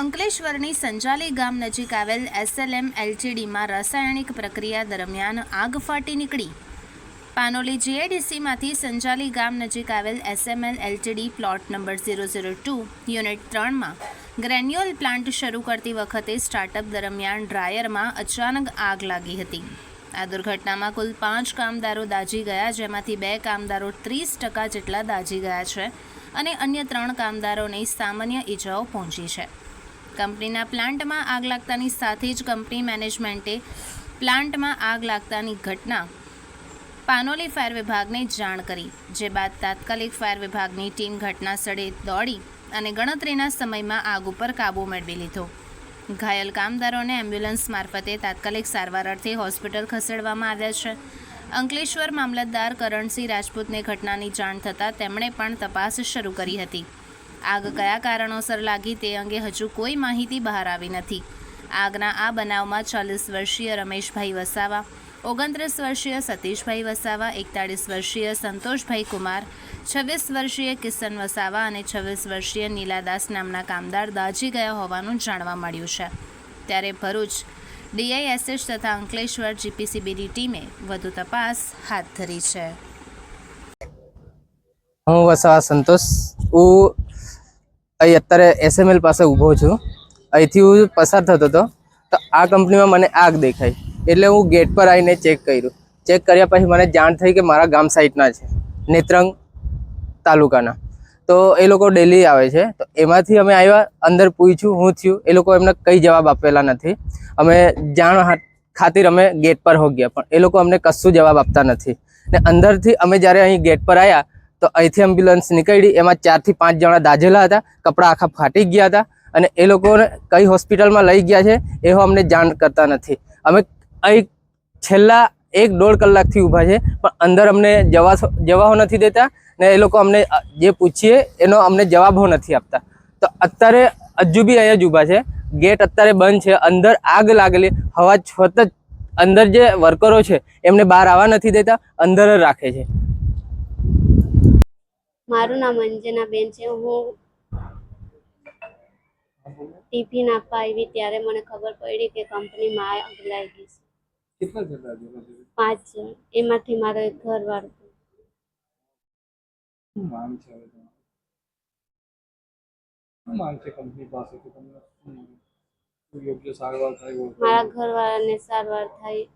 અંકલેશ્વરની સંજાલી ગામ નજીક આવેલ એસએલએમ એલટીડીમાં રાસાયણિક પ્રક્રિયા દરમિયાન આગ ફાટી નીકળી. પાનોલી જીઆઈડીસીમાંથી સંજાલી ગામ નજીક આવેલ SML LTD plot number zero zero two unit ત્રણમાં ગ્રેન્યુઅલ પ્લાન્ટ શરૂ કરતી વખતે સ્ટાર્ટઅપ દરમિયાન ડ્રાયરમાં અચાનક આગ લાગી હતી. આ દુર્ઘટનામાં કુલ પાંચ કામદારો દાઝી ગયા, જેમાંથી બે કામદારો ત્રીસ ટકા જેટલા દાઝી ગયા છે અને અન્ય ત્રણ કામદારોને સામાન્ય ઈજાઓ પહોંચી છે. કંપનીના પ્લાન્ટમાં આગ લાગતાની સાથે જ કંપની મેનેજમેન્ટે પ્લાન્ટમાં આગ લાગતાની ઘટના પાનોલી ફાયર વિભાગને જાણ કરી, જે બાદ તાત્કાલિક ફાયર વિભાગની ટીમ ઘટના સ્થળે દોડી અને ગણતરીના સમયમાં આગ ઉપર કાબૂ મેળવી લીધો. ઘાયલ કામદારોને એમ્બ્યુલન્સ મારફતે તાત્કાલિક સારવાર અર્થે હોસ્પિટલ ખસેડવામાં આવ્યા છે. અંકલેશ્વર મામલતદાર કરણસિંહ રાજપૂતને ઘટનાની જાણ થતાં તેમણે પણ તપાસ શરૂ કરી હતી. આગ કયા કારણોસર લાગી તે અંગે હજુ કોઈ માહિતી બહાર આવી નથી. આગના આ બનાવમાં ચાલીસ વર્ષીય રમેશભાઈ વસાવા, ઓગણત્રીસ વર્ષીય સતીશભાઈ વસાવા, એકતાળીસ વર્ષીય સંતોષભાઈ કુમાર, છવ્વીસ વર્ષીય કિશન વસાવા અને છવ્વીસ વર્ષીય નીલાદાસ નામના કામદાર દાઝી ગયા હોવાનું જાણવા મળ્યું છે. ત્યારે ભરૂચ ડીઆઈએસએસ તથા અંકલેશ્વર જીપીસીબીની ટીમે વધુ તપાસ હાથ ધરી છે. હું વસાવા સંતોષ, હું અહીં અત્યારે એસએમએલ પાસે ઊભો છું. અહીંથી હું પસાર થતો હતો. તો આ કંપનીમાં મને આગ દેખાઈ. એટલે હું ગેટ પર આવીને ચેક કર્યું. ચેક કર્યા પછી મને જાણ થઈ કે મારા ગામ સાઈડના છે, નેત્રંગ તાલુકાના. તો એ લોકો ડેલી આવે છે. તો એમાંથી અમે આવ્યા, અંદર પૂછ્યું, હું થયું. એ લોકો એમને કંઈ જવાબ આપેલા નથી. અમે જાણ ખાतिर અમે ગેટ પર હો ગયા પણ એ લોકો અમને કશું જવાબ આપતા નથી. ને અંદરથી અમે જ્યારે અહીં ગેટ પર આવ્યા તો અહીંથી એમ્બ્યુલન્સ નીકળી. એમાં ચારથી પાંચ જણા દાઝેલા હતા. કપડાં આખા ફાટી ગયા હતા અને એ લોકોને કઈ હોસ્પિટલમાં લઈ ગયા છે એવો અમને જાણ કરતા નથી. અમે અહીં છેલ્લા એક દોઢ કલાકથી ઊભા છે, પણ અંદર અમને જવા જવાહો નથી દેતા ને એ લોકો અમને જે પૂછીએ એનો અમને જવાબો નથી આપતા. તો અત્યારે હજુ બી અહીંયા જ ઊભા છે. ગેટ અત્યારે બંધ છે. અંદર આગ લાગેલી. હવા છત જ, અંદર જે વર્કરો છે એમને બહાર આવવા નથી દેતા, અંદર જ રાખે છે. મારું નામ અંજનાબેન છે. હું ટિફિન આપવા આવી ત્યારે મને ખબર પડી કે કંપનીમાં આગ લાગી છે. છે? પાંચ જણ. એમાંથી મારો એક ઘરવાળો છે છે મારા ઘરવાળાને સારવાર થાય.